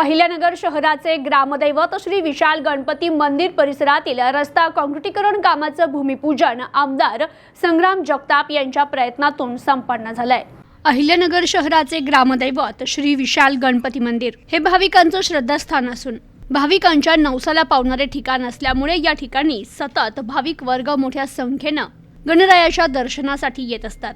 अहिल्यानगर शहराचे ग्रामदैवत श्री विशाल गणपती मंदिर परिसरातील रस्ता काँक्रिटीकरण कामाचं भूमिपूजन आमदार संग्राम जगताप यांच्या प्रयत्नातून संपन्न झालंय. अहिल्यानगर शहराचे ग्रामदैवत श्री विशाल गणपती मंदिर हे भाविकांचं श्रद्धास्थान असून भाविकांच्या नवसाला पावणारे ठिकाण असल्यामुळे या ठिकाणी सतत भाविक वर्ग मोठ्या संख्येनं गणरायाच्या दर्शनासाठी येत असतात.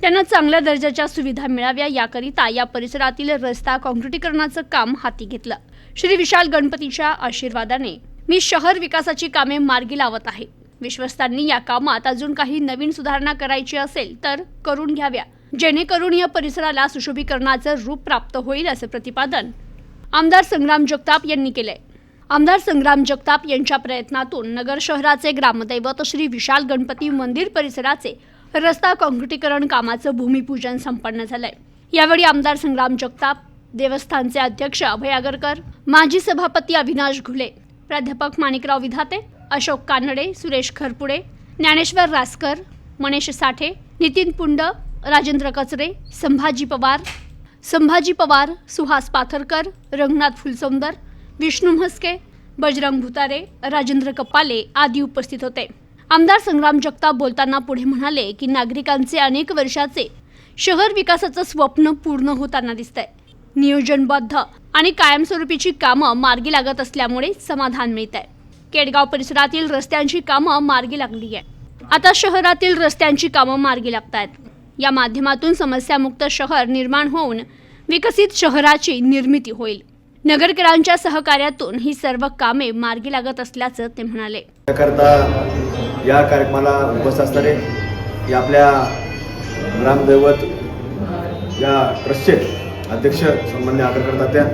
त्यांना चांगल्या दर्जाच्या सुविधा मिळाव्या याकरिता या परिसरातील रस्ता काँक्रिटीकरणाचं काम हाती घेतलं. श्री विशाल गणपतीच्या आशीर्वादाने मी शहर विकासाची कामे मार्गी लावत आहे. विश्वस्तांनी या कामात अजून काही नवीन सुधारणा करायची असेल तर करून घ्याव्या. जेणेकरून या परिसराला सुशोभीकरणाचं रूप प्राप्त होईल असं प्रतिपादन आमदार संग्राम जगताप यांनी केलंय. आमदार संग्राम जगताप यांच्या प्रयत्नातून नगर शहराचे ग्रामदैवत श्री विशाल गणपती मंदिर परिसराचे रस्ता काँक्रिटीकरण कामाचं भूमिपूजन संपन्न झालंय. यावेळी आमदार संग्राम जगताप देवस्थानचे अध्यक्ष अभय आगरकर माजी सभापती अविनाश घुले प्राध्यापक माणिकराव विधाते अशोक कानडे सुरेश खरपुडे ज्ञानेश्वर रासकर मनेश साठे नितीन पुंड राजेंद्र कचरे संभाजी पवार संभाजी पवार सुहास पाथरकर रंगनाथ फुलसौंदर विष्णू म्हस्के बजरंग भुतारे राजेंद्र कपाले आदी उपस्थित होते. आमदार संग्राम जगताप बोलताना पुढे म्हणाले की नागरिकांचे अनेक वर्षाचे शहर विकासाचं स्वप्न पूर्ण होताना दिसतंय. नियोजनबद्ध आणि कायमस्वरूपीची कामं मार्गी लागत असल्यामुळे समाधान मिळत आहे केडगाव परिसरातील रस्त्यांची कामं मार्गी लागली आहे आता शहरातील रस्त्यांची कामं मार्गी लागत आहेत या माध्यमातून समस्यामुक्त शहर निर्माण होऊन विकसित शहराची निर्मिती होईल. नगरकरांच्या सहकार्यातून ही सर्व कामे मार्गी लागत असल्याचं ते म्हणाले. या कार्यक्रमाला उपस्थित असणारे या आपल्या ग्रामदैवत या ट्रस्टचे अध्यक्ष सन्मान्य करतात त्या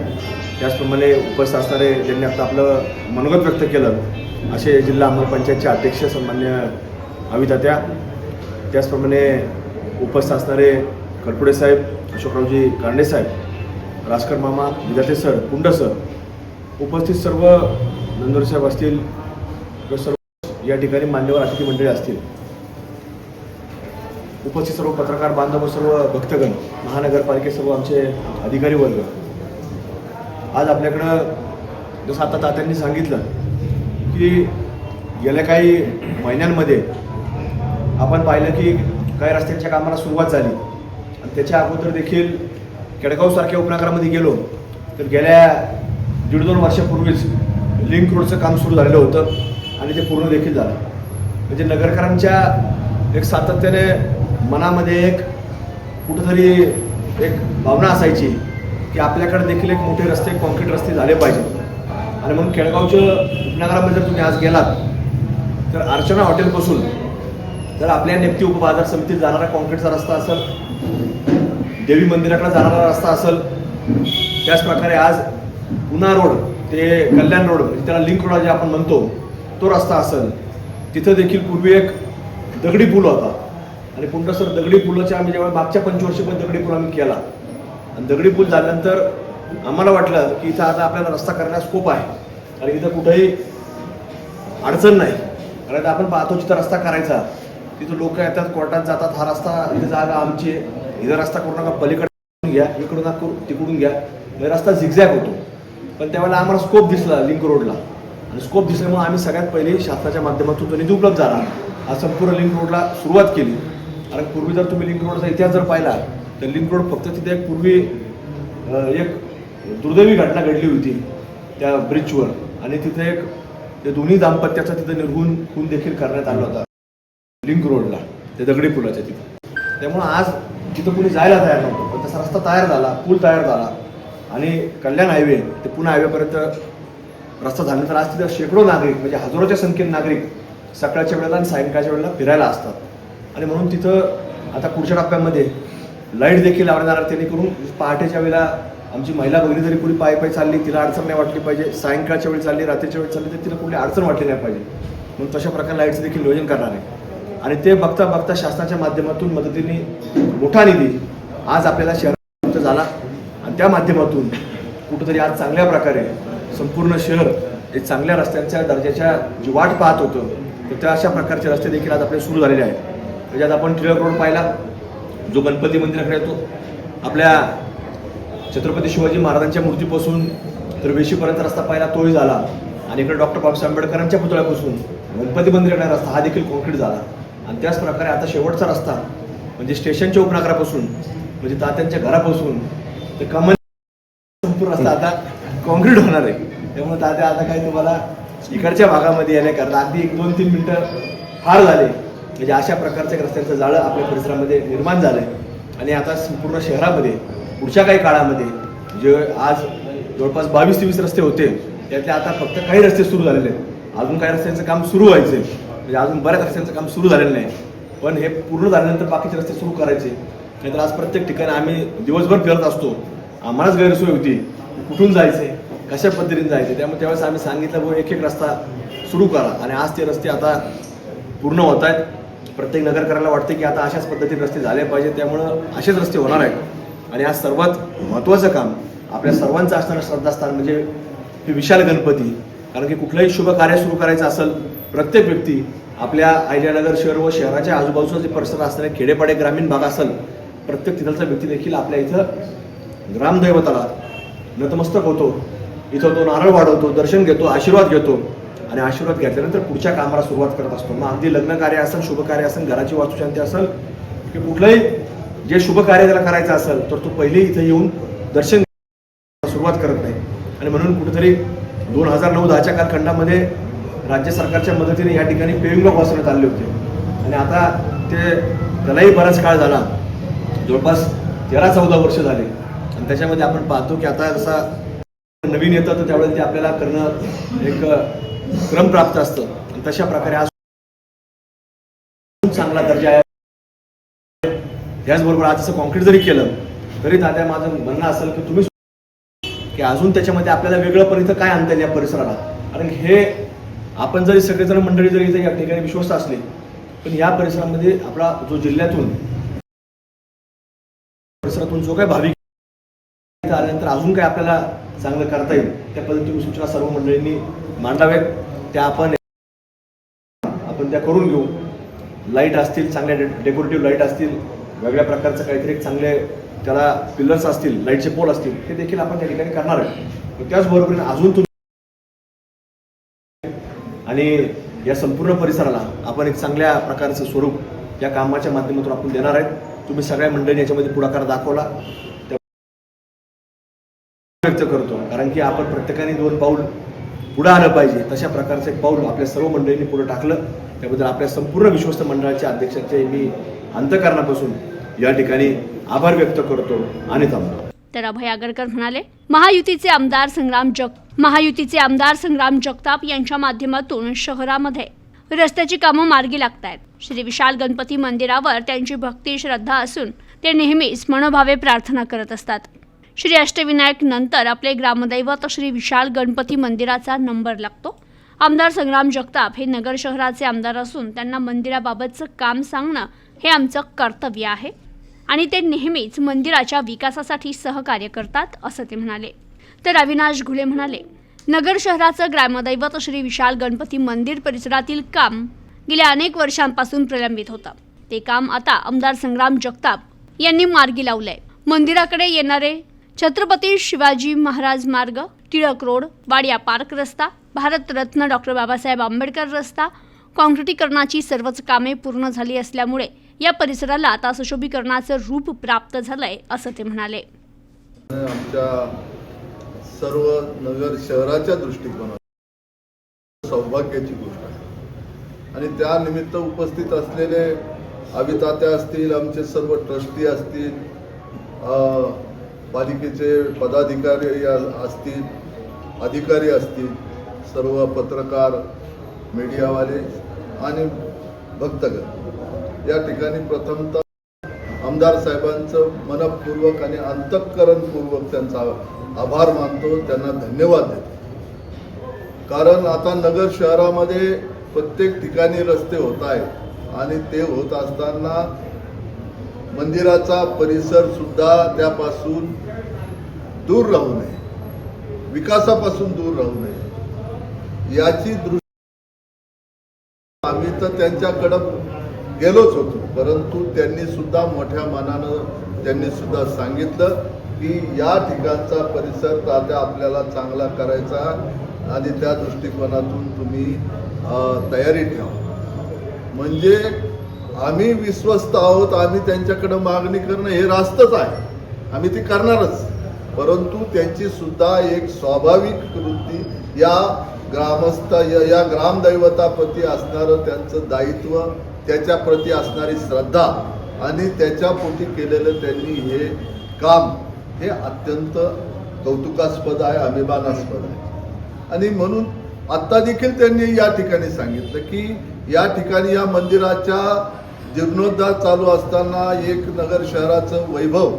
त्याचप्रमाणे उपस्थित असणारे ज्यांनी आता आपलं मनोगत व्यक्त केलं असे जिल्हा अंमलपंचायतचे अध्यक्ष सन्मान्य अवितात्या त्याचप्रमाणे उपस्थित असणारे खडपुडे साहेब अशोकरावजी कांडे साहेब राजकर मामा विद्यार्थी सर कुंड सर उपस्थित सर्व नंदोर साहेब असतील सर्व या ठिकाणी मान्यवर अतिथी मंडळी असतील. उपस्थित सर्व पत्रकार बांधव सर्व भक्तगण महानगरपालिके सर्व आमचे अधिकारी वर्ग. आज आपल्याकडं जसं आता तात्यांनी सांगितलं की गेल्या काही महिन्यांमध्ये आपण पाहिलं की काही रस्त्यांच्या कामाला सुरुवात झाली. आणि त्याच्या अगोदर देखील केडगावसारख्या उपनगरामध्ये गेलो तर गेल्या दीड दोन वर्षापूर्वीच लिंक रोडचं काम सुरू झालेलं होतं. आणि ते पूर्ण देखील झालं. म्हणजे नगरकरांच्या एक सातत्याने मनामध्ये एक कुठंतरी एक भावना असायची की आपल्याकडे देखील एक मोठे रस्ते कॉन्क्रीट रस्ते झाले पाहिजेत. आणि म्हणून केळगावच्या उपनगरामध्ये जर तुम्ही आज गेलात तर अर्चना हॉटेलपासून तर आपल्या नेपती उपबाजार समितीत जाणारा कॉन्क्रीटचा रस्ता असेल देवी मंदिराकडे जाणारा रस्ता असेल त्याचप्रकारे आज पुना रोड ते कल्याण रोड म्हणजे त्याला लिंक रोड जे आपण म्हणतो तो रस्ता असेल तिथं देखील पूर्वी एक दगडी पूल होता. आणि पुन्हा सर दगडी पुलाच्या आम्ही जेव्हा मागच्या पंचवर्षी पण दगडी पूल आम्ही केला. आणि दगडी पूल झाल्यानंतर आम्हाला वाटलं की इथं आता आपल्याला रस्ता करण्यास स्कोप आहे. आणि इथं कुठंही अडचण नाही. कारण आपण पाहतो जिथं रस्ता करायचा तिथं लोक येतात कोर्टात जातात हा रस्ता इथं जागा आमची इथं रस्ता करू नका पलीकडे घ्या इकडून करू तिकडून घ्या. हे रस्ता झिगझॅग होतो. पण त्यावेळेला आम्हाला स्कोप दिसला लिंक रोडला आणि स्कोप दिसल्यामुळे आम्ही सगळ्यात पहिले शासनाच्या माध्यमातून तो निधी उपलब्ध झाला. आज संपूर्ण लिंक रोडला सुरुवात केली. कारण पूर्वी जर तुम्ही लिंक रोडचा इतिहास जर पाहिला तर लिंक रोड फक्त तिथे एक पूर्वी एक दुर्दैवी घटना घडली होती त्या ब्रिजवर आणि तिथे एक ते दोन्ही दाम्पत्याचा तिथं निर्गुण खून देखील करण्यात आला होता. लिंक रोडला ते दगडी पुलाच्या तिथं. त्यामुळं आज तिथं कुणी जायला तयार नव्हतं पण तसा रस्ता तयार झाला पूल तयार झाला. आणि कल्याण हायवे ते पुणे हायवेपर्यंत रस्ता झाल्यानंतर आज तिथं शेकडो नागरिक म्हणजे हजारोच्या संख्येने नागरिक सकाळच्या वेळेला आणि सायंकाळच्या वेळेला फिरायला असतात. आणि म्हणून तिथं आता पुढच्या टप्प्यामध्ये लाइट देखील लावणार त्यांनी करून पहाटेच्या वेळेला आमची महिला भगिनी जरी कुणी पाय पाय चालली तिला अडचण नाही वाटली पाहिजे. सायंकाळच्या वेळी चालली रात्रीच्या वेळी चालली तर तिला कुठली अडचण वाटली नाही पाहिजे. म्हणून तशा प्रकारे लाईटचं देखील नियोजन करणार आहे. आणि ते बघता बघता शासनाच्या माध्यमातून मदतीने मोठा निधी आज आपल्याला शहरात झाला. आणि त्या माध्यमातून कुठंतरी आज चांगल्या प्रकारे संपूर्ण शहर एक चांगल्या रस्त्यांच्या दर्जाच्या जी वाट पाहत होतं तर त्या अशा प्रकारचे रस्ते देखील आज आपले सुरू झालेले आहेत. त्याच्यात आपण टिळक रोड पाहिला जो गणपती मंदिराकडे येतो. आपल्या छत्रपती शिवाजी महाराजांच्या मूर्तीपासून तर वेशीपर्यंत रस्ता पहिला तोही झाला. आणि इकडे डॉक्टर बाबासाहेब आंबेडकरांच्या पुतळ्यापासून गणपती मंदिराकडे रस्ता हा देखील कॉन्क्रीट झाला. आणि त्याच प्रकारे आता शेवटचा रस्ता म्हणजे स्टेशनच्या उपनगरापासून म्हणजे तात्यांच्या घरापासून ते कमल संपूर्ण रस्ता आता कॉन्क्रीट होणार आहे. त्यामुळे दादा आता काही तुम्हाला इकडच्या भागामध्ये येण्याकरता अगदी एक दोन तीन मिनिटं फार झाले. म्हणजे अशा प्रकारच्या रस्त्यांचं जाळं आपल्या परिसरामध्ये निर्माण झालं आहे आणि आता संपूर्ण शहरामध्ये पुढच्या काही काळामध्ये जे आज जवळपास बावीस तेवीस रस्ते होते त्यातले आता फक्त काही रस्ते सुरू झालेले आहेत. अजून काही रस्त्यांचं काम सुरू व्हायचं म्हणजे अजून बऱ्याच रस्त्यांचं काम सुरू झालेलं नाही. पण हे पूर्ण झाल्यानंतर बाकीचे रस्ते सुरू करायचे. नाहीतर आज प्रत्येक ठिकाणी आम्ही दिवसभर फिरत असतो. आम्हालाच गैरसोय होती. कुठून जायचे कशा पद्धतीने जायचं त्यामुळे त्यावेळेस आम्ही सांगितलं भाऊ एक एक रस्ता सुरू करा. आणि आज ते रस्ते आता पूर्ण होत आहेत. प्रत्येक नगरकराला वाटते की आता अशाच पद्धतीने रस्ते झाले पाहिजे त्यामुळं असेच रस्ते होणार आहेत. आणि आज सर्वात महत्त्वाचं काम आपल्या सर्वांचं असणारं श्रद्धास्थान म्हणजे हे विशाल गणपती. कारण की कुठलंही शुभ कार्य सुरू करायचं असेल प्रत्येक व्यक्ती आपल्या अहिल्यानगर शहर व शहराच्या आजूबाजूचा जे परिसर असणारे खेडेपाडे ग्रामीण भाग असेल प्रत्येक तिथलचा व्यक्ती देखील आपल्या इथं ग्रामदैवताला नतमस्तक होतो. इथं तो नारळ वाढवतो दर्शन घेतो आशीर्वाद घेतो. आणि आशीर्वाद घेतल्यानंतर पुढच्या कामाला सुरुवात करत असतो. मग अगदी लग्न कार्य असेल शुभ कार्य असेल घराची वास्तुशांती असेल की कुठलंही जे शुभ कार्य त्याला करायचं असेल तर तो पहिले इथं येऊन दर्शन सुरुवात करत नाही. आणि म्हणून कुठेतरी दोन हजार नऊ दहाच्या कालखंडामध्ये राज्य सरकारच्या मदतीने या ठिकाणी पेविंग ब्लॉक बसवण्यात आले होते. आणि आता ते त्यालाही बराच काळ झाला. जवळपास तेरा चौदा वर्ष झाले. आणि त्याच्यामध्ये आपण पाहतो की आता जसा नवीन येतं तर त्यावेळेला ते आपल्याला करणं एक क्रम प्राप्त असतं. तशा प्रकारे आज खूप चांगला दर्जा आहे. त्याचबरोबर आज असं कॉन्क्रीट जरी केलं तरी दादा माझं म्हणणं असेल की तुम्ही की अजून त्याच्यामध्ये आपल्याला वेगळं पण इथं काय आणता येईल या परिसराला? कारण हे आपण जरी सगळेजण मंडळी जरी इथे या ठिकाणी विश्वस्त असले पण या परिसरामध्ये आपला जो जिल्ह्यातून परिसरातून जो काही भाविक इथं आल्यानंतर अजून काय आपल्याला चांगलं करता येईल? त्या पद्धतीने सूचना सर्व मंडळींनी मांडाव्यात. त्या आपण आपण त्या करून घेऊ. लाइट असतील चांगल्या डेकोरेटिव्ह लाइट असतील वेगळ्या प्रकारचं काहीतरी चांगले त्याला पिलर्स असतील लाईटचे पोल असतील हे देखील आपण त्या ठिकाणी करणार आहे. त्याचबरोबर त्याचबरोबरीने अजून तुम्ही आणि या संपूर्ण परिसराला आपण एक चांगल्या प्रकारचं स्वरूप या कामाच्या माध्यमातून आपण देणार आहेत. तुम्ही सगळ्या मंडळींनी याच्यामध्ये पुढाकार दाखवला. व्यक्त करतो. कारण की आपण प्रत्येकाने दोन पाऊल पुढे आलं पाहिजे. तशा प्रकारचं एक पाऊल आपल्या सर्व मंडळींनी पुढे टाकलं. त्याबद्दल आपल्या संपूर्ण विश्वस्त मंडळाच्या अध्यक्षांचे मी अंतकरणापासून या ठिकाणी आभार व्यक्त करतो आणि थांबतो. तर अभय आगरकर म्हणाले महायुतीचे आमदार संग्राम जग महायुतीचे आमदार संग्राम जगताप यांच्या माध्यमातून शहरामध्ये रस्त्याची कामं मार्गी लागत आहेत श्री विशाल गणपती मंदिरावर त्यांची भक्ती श्रद्धा असून ते नेहमीच मनोभावे प्रार्थना करत असतात. श्री अष्टविनायक नंतर आपले ग्रामदैवत श्री विशाल गणपती मंदिराचा नंबर लागतो. आमदार संग्राम जगताप हे नगर शहराचे आमदार असून त्यांना मंदिराबाबतचं काम सांगणं हे आमचं कर्तव्य आहे आणि ते नेहमीच मंदिराच्या विकासासाठी सहकार्य करतात असं ते म्हणाले. तर अविनाश घुले म्हणाले नगर शहराचं ग्रामदैवत श्री विशाल गणपती मंदिर परिसरातील काम गेल्या अनेक वर्षांपासून प्रलंबित होतं. ते काम आता आमदार संग्राम जगताप यांनी मार्गी लावलंय. मंदिराकडे येणारे छत्रपती शिवाजी महाराज मार्ग टिळक रोड वाडिया पार्क रस्ता भारतरत्न डॉक्टर बाबासाहेब आंबेडकर रस्ता काँक्रिटीकरणाची सर्वच कामे पूर्ण झाली असल्यामुळे या परिसराला आता सुशोभीकरणाचं रूप प्राप्त झालंय असं ते म्हणाले. आमच्या सर्व नगर शहराच्या दृष्टिकोनात सौभाग्याची गोष्ट आहे. आणि त्या निमित्त उपस्थित असलेले अभितात्या असतील आमचे सर्व ट्रस्टी असतील पालिकेचे पदाधिकारी असतील अधिकारी असतील सर्व पत्रकार मीडियावाले आणि भक्तगण. या ठिकाणी प्रथमतः आमदार साहेबांचं मनपूर्वक आणि अंतःकरणपूर्वक त्यांचा आभार मानतो त्यांना धन्यवाद देतो. कारण आता नगर शहरामध्ये प्रत्येक ठिकाणी रस्ते होत आहेत आणि ते होत असताना मंदिराचा परिसर सुद्धा त्यापासून दूर राहू नये. विकासापासून दूर राहू नये. याची दृष्टी आम्ही तर त्यांच्याकडं गेलोच होतो. परंतु त्यांनी सुद्धा मोठ्या मनानं त्यांनी सुद्धा सांगितलं की या ठिकाणचा परिसर तात्या आपल्याला चांगला करायचा आणि त्या दृष्टिकोनातून तुम्ही तयारी ठेवा. म्हणजे आम्ही विश्वस्त आहोत आम्ही त्यांच्याकडे मागणी करणं हे रास्तच आहे. आम्ही ती करणारच. परंतु त्यांची सुद्धा एक स्वाभाविक वृत्ती या ग्रामस्थ या या ग्रामदैवताप्रती असणारं त्यांचं दायित्व त्याच्याप्रती असणारी श्रद्धा आणि त्याच्या पोटी केलेलं त्यांनी हे काम हे अत्यंत कौतुकास्पद आहे अभिमानास्पद आहे. आणि म्हणून आत्ता देखील त्यांनी या ठिकाणी सांगितलं की या ठिकाणी या मंदिराच्या जीर्णोद्धार चालू असताना एक नगर शहराचं वैभव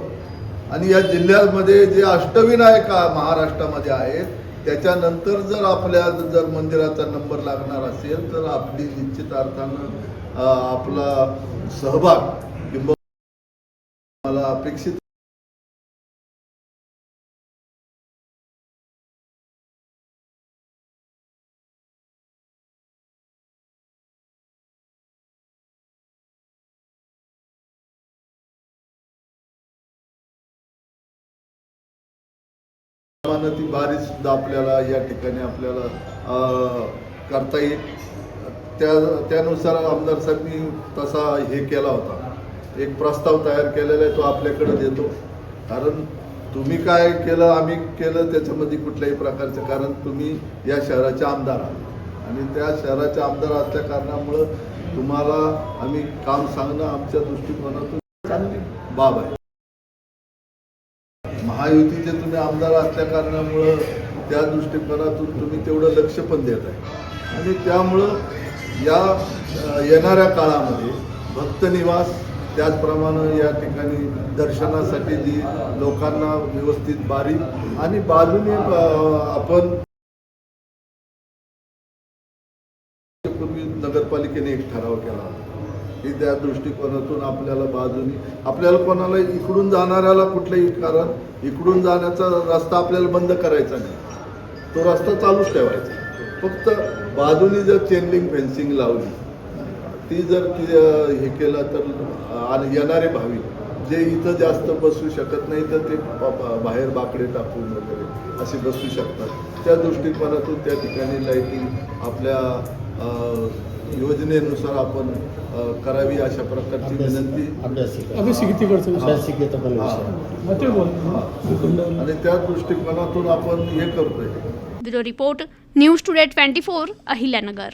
आणि या जिल्ह्यामध्ये जे अष्टविनायक महाराष्ट्रामध्ये आहेत त्याच्यानंतर जर आपल्या जर मंदिराचा नंबर लागणार असेल तर आपली निश्चित अर्थानं आपला सहभाग किंवा मला अपेक्षित प्रमाणात ती बारी सुद्धा आपल्याला या ठिकाणी आपल्याला करता येईल. त्या त्यानुसार आमदार साहेबांनी तसा हे केला होता. एक प्रस्ताव तयार केलेला आहे तो आपल्याकडे देतो. कारण तुम्ही काय केलं आम्ही केलं त्याच्यामध्ये कुठल्याही प्रकारचं कारण तुम्ही या शहराचे आमदार आहात. आणि त्या शहराचे आमदार असल्या कारणामुळं तुम्हाला आम्ही काम सांगणं आमच्या दृष्टिकोनातून चांगली बाब आहे. महायुतीचे तुम्ही आमदार असल्या कारणामुळं त्या दृष्टिकोनातून तुम्ही तेवढं लक्ष पण देत आहे. आणि त्यामुळं या येणाऱ्या काळामध्ये भक्त निवास त्याचप्रमाणे या ठिकाणी दर्शनासाठी जी लोकांना व्यवस्थित बारी आणि बाजूने आपण पूर्वी नगरपालिकेने एक ठराव केला की त्या दृष्टिकोनातून आपल्याला बाजूनी आपल्याला कोणाला इकडून जाणाऱ्याला कुठलंही कारण इकडून जाण्याचा रस्ता आपल्याला बंद करायचा नाही. तो रस्ता चालूच ठेवायचा. फक्त बाजूनी जर चेनलिंग फेन्सिंग लावली ती जर ती, हे केलं तर येणारे भाविक जे इथं जास्त बसू शकत नाही तर ते बाहेर बाकडे टाकून वगैरे असे बसू शकतात. त्या दृष्टिकोनातून त्या ठिकाणी लाईटिंग आपल्या योजनेनुसार आपण करावी अशा प्रकारची विनंती. हा, आणि त्या दृष्टिकोनातून आपण हे करतोय. Bureau report news today twenty four Ahilyanagar.